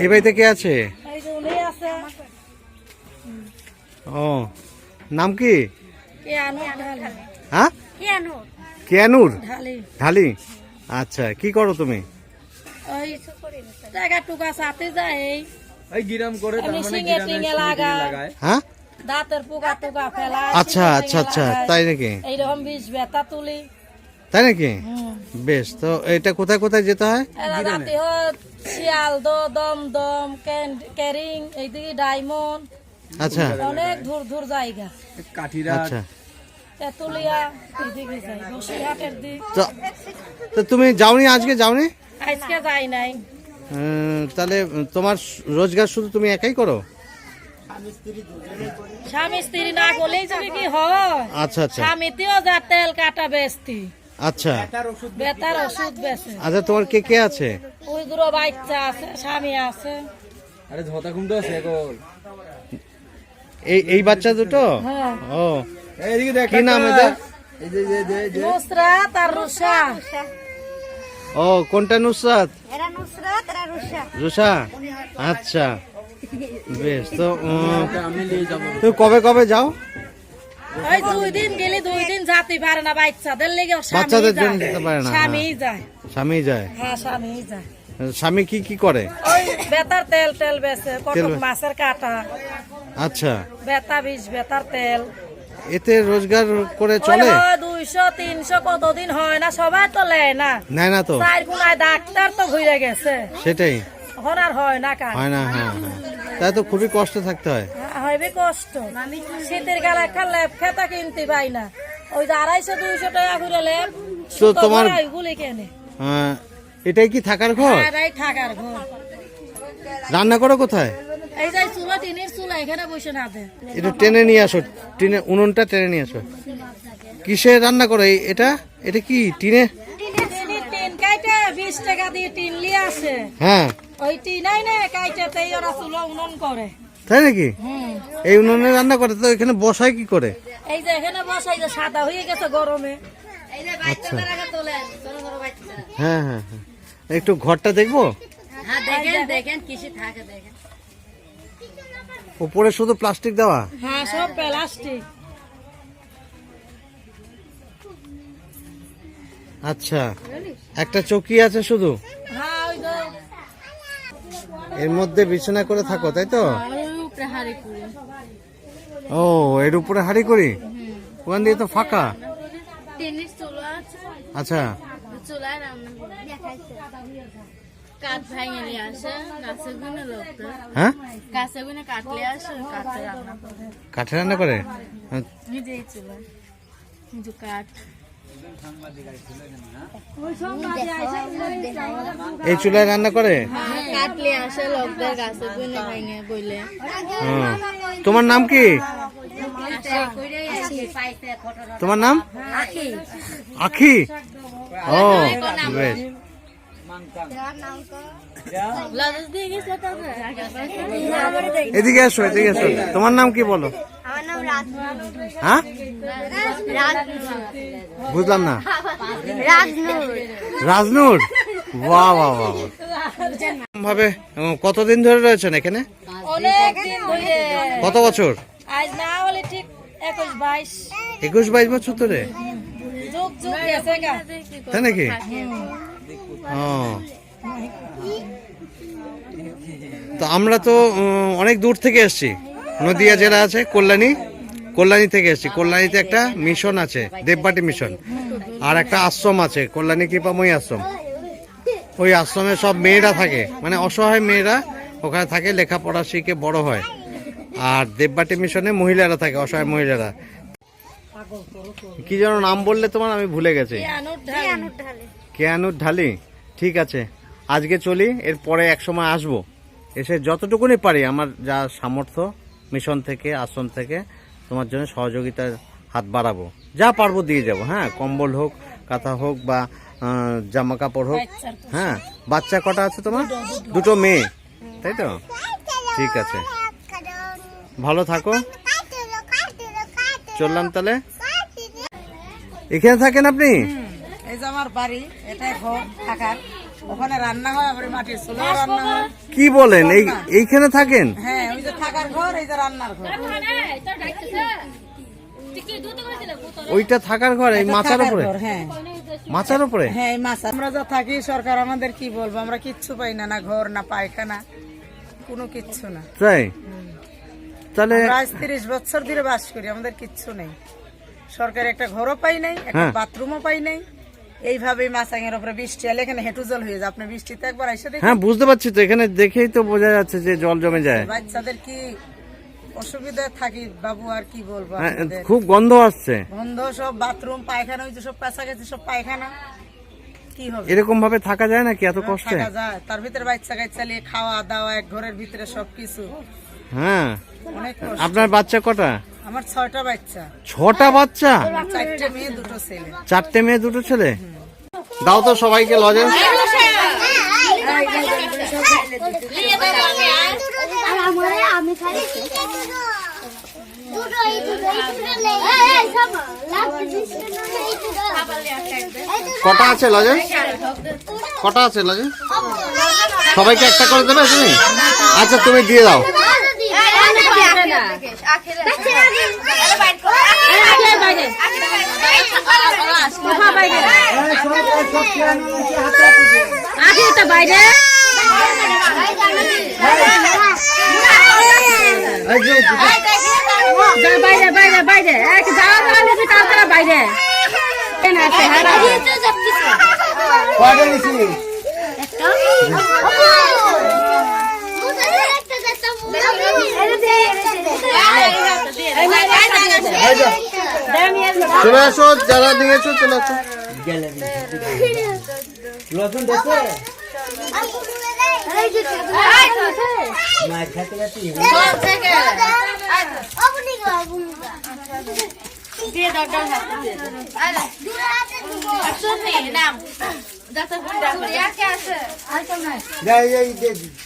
এই বাড়িতে কে আছে? এই যে উনি আছে ও নাম কি? ঢালি হ্যাঁ? কেয়ানুর? ঢালি। আচ্ছা কি করো তুমি? ওই জায়গা টুকা সাথে যায় এই গিরাম করে তার মানে গিরামে। লাগায়। হ্যাঁ? দাঁতের পোকা টুকা ফেলা আচ্ছা আচ্ছা আচ্ছা তাই নাকি? এইরকম বিষ বেতা তুলি। তাই নাকি? বেশ তো এটা কোথায় কোথায় যেতে হয়? এরা রাতে হয় শিয়াল দো দম দম ক্যারিং এইদিকে ডায়মন্ড। আচ্ছা। অনেক দূর দূর জায়গা। কাঠিরা আচ্ছা। তো তুমি যাওনি আজকে যাওনি? আজকে যাই নাই। তাহলে তোমার রোজগার শুধু তুমি একাই করো? স্বামী স্ত্রী না করলেই যদি কি হয়? আচ্ছা আচ্ছা। স্বামীতেও যা তেল কাটা বেচতি আচ্ছা। বেতার ওষুধ বেচে আচ্ছা তোমার কে কে আছে? ওই দুটো বাচ্চা আছে স্বামী আছে। আরে ঝতা আছে এখন। এই এই বাচ্চা দুটো? হ্যাঁ। ও। এইদিকে দেখ কি নাম এদের? এই যে যে যে যে। নুসরাত আর রুষা ও কোনটা নুসরাত? এরা নুসরাত এরা রুষা রুষা আচ্ছা। বেশ তো আমি নিয়ে যাব। তুমি কবে কবে যাও? ওই দুই দিন গেলে দুই দিন যেতে পারে না বাচ্চাদের লেগে বাচ্চাদের জন্য যেতে পারে না, স্বামী যায়। স্বামী যায়? হ্যাঁ স্বামী যায়। স্বামী কি কি করে? বেতার তেল তেল বেচে কটক মাছের কাটা। আচ্ছা। বেতা বীজ বেতার তেল। এতে রোজগার করে চলে? দুইশো তিনশো কতদিন হয় না সবাই তো লেয় না। নেয় না তো? চার গুণায় ডাক্তার তো ঘুরে গেছে। সেটাই। হয় না হয় না হ্যাঁ হ্যাঁ। তাই তো খুবই কষ্ট থাকতে হয়। হইবে কষ্ট। শীতের গালা লেপ খেতা কিনতে পাই না। ওই যে আড়াইশো দুইশো টাকা করে লেপ তো তোমার- গুলি কেনে। এটাই কি থাকার ঘর? এরাই থাকার ঘর। রান্না করো কোথায়? এই যে চুলা টিনের চুলা এখানে বসে না এটা টেনে নিয়ে আসো টিনে উনুনটা টেনে নিয়ে আসো। কিসে রান্না করো এটা? এটা কি টিনে? টিন কাইটে বিশ টাকা দিয়ে টিন লিয়ে আসে। হ্যাঁ। ওই টিনাই না কাইটে ওরা চুলা উনন করে। তাই নাকি? এই উনুনে রান্না করে তো এখানে বসায় কি করে? এই যে এখানে বসাই যে সাদা হয়ে গেছে গরমে। আচ্ছা। হ্যাঁ হ্যাঁ হ্যাঁ। একটু ঘরটা দেখব? হ্যাঁ দেখেন দেখেন কিসে থাকে দেখেন। উপরে শুধু প্লাস্টিক দেওয়া? হ্যাঁ সব প্লাস্টিক। আচ্ছা। একটা চৌকি আছে শুধু? এর মধ্যে বিছানা করে থাকো, তাই তো? ও, এর উপরে হাড়ি করি? ওখান দিয়ে তো ফাঁকা? আচ্ছা। হ্যাঁ? কাঠে রান্না করে? কাঠে। এই চুলায় রান্না করে? কাটলে আসে লোকদের গাছে গুনে ভাঙে বইলে। তোমার নাম কি? তোমার নাম? আখি। ও বেশ। এদিকে আসো এদিকে আসো তোমার নাম কি বলো? হ্যাঁ? বুঝলাম না। রাজনুর। বাহ বাহ বাহ ভাবে কতদিন ধরে রয়েছেন এখানে? কত বছর? একুশ বাইশ বছর ধরে? তাই নাকি? ও। তো আমরা তো অনেক দূর থেকে এসেছি। নদিয়া জেলা আছে কল্যাণী। কল্যাণী থেকে এসেছি। কল্যাণীতে একটা মিশন আছে দেববাটি মিশন আর একটা আশ্রম আছে কল্যাণী কৃপাময়ী আশ্রম। ওই আশ্রমে সব মেয়েরা থাকে। মানে অসহায় মেয়েরা ওখানে থাকে লেখাপড়া শিখে বড় হয়। আর দেববাটি মিশনে মহিলারা থাকে অসহায় মহিলারা। কি যেন নাম বললে তোমার আমি ভুলে গেছি। কেয়ানুর ঢালি ঠিক আছে। আজকে চলি এরপরে এক সময় আসব। এসে যতটুকুনি পারি আমার যা সামর্থ্য মিশন থেকে আশ্রম থেকে তোমার জন্য সহযোগিতার হাত বাড়াবো। যা পারব দিয়ে যাব হ্যাঁ কম্বল হোক কাঁথা হোক বা জামা কাপড় হোক হ্যাঁ বাচ্চা কটা আছে তোমার? দুটো মেয়ে তাই তো? ঠিক আছে। ভালো থাকো। চললাম তাহলে। এখানে থাকেন আপনি? এই যে আমার বাড়ি এটাই ঘর থাকার ওখানে রান্না হয় আবার মাটির চুলো রান্না হয়। কি বলেন? এই এইখানে থাকেন? হ্যাঁ ওই যে থাকার ঘর এই যে রান্নার ঘর। ওইটা থাকার ঘর এই মাচার উপরে? হ্যাঁ। মাচার উপরে? হ্যাঁ এই মাছ আমরা যা থাকি সরকার আমাদের কি বলব? আমরা কিচ্ছু পাই না না ঘর না পায়খানা কোনো কিচ্ছু না। তাই? তাহলে আজ তিরিশ বছর ধরে বাস করি আমাদের কিচ্ছু নেই। সরকার একটা ঘরও পাই নাই একটা হ্যাঁ। বাথরুমও পাই নাই। এইভাবে মাছাঙের উপরে বৃষ্টি এলে এখানে হেঁটু জল হয়ে যায়। আপনি বৃষ্টিতে একবার এসে দেখেন। হ্যাঁ বুঝতে পারছি তো এখানে দেখেই তো বোঝা যাচ্ছে যে জল জমে যায়। বাচ্চাদের কি অসুবিধায় থাকি বাবু আর কি বলব হ্যাঁ, খুব গন্ধ আসছে। গন্ধ সব বাথরুম পায়খানা ওই যে সব কাছাকাছি সব পায়খানা। কি হবে? এরকম ভাবে থাকা যায় নাকি এত কষ্ট? তার ভিতরে বাচ্চা কাচ্চা নিয়ে খাওয়া দাওয়া এক ঘরের ভিতরে সবকিছু। হ্যাঁ। অনেক আপনার বাচ্চা কটা? আমার ছয়টা বাচ্চা। ছটা বাচ্চা? চারটে মেয়ে দুটো ছেলে। চারটে মেয়ে দুটো ছেলে? দাও তো সবাইকে লজেন্স কটা আছে লজেন্স কটা আছে লজেন্স সবাইকে একটা করে দেবে তুমি আচ্ছা তুমি দিয়ে দাও। আখিটা বাইরে বাইরে বাইরে বাইরে এক যাওয়া তাড়াতাড়ি বাইরে কেন আছে চলে আসো যারা নিয়েছো চলে আসো। আস- আসুক দিয়ে দাও উনিশ কি আলু এই কে রুজি আমাদের খাদ্য দে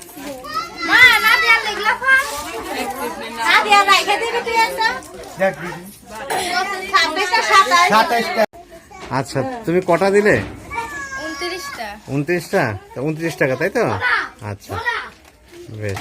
আচ্ছা তুমি কটা দিলে? উনত্রিশটা। উনত্রিশ টাকা তাই তো? আচ্ছা। বেশ।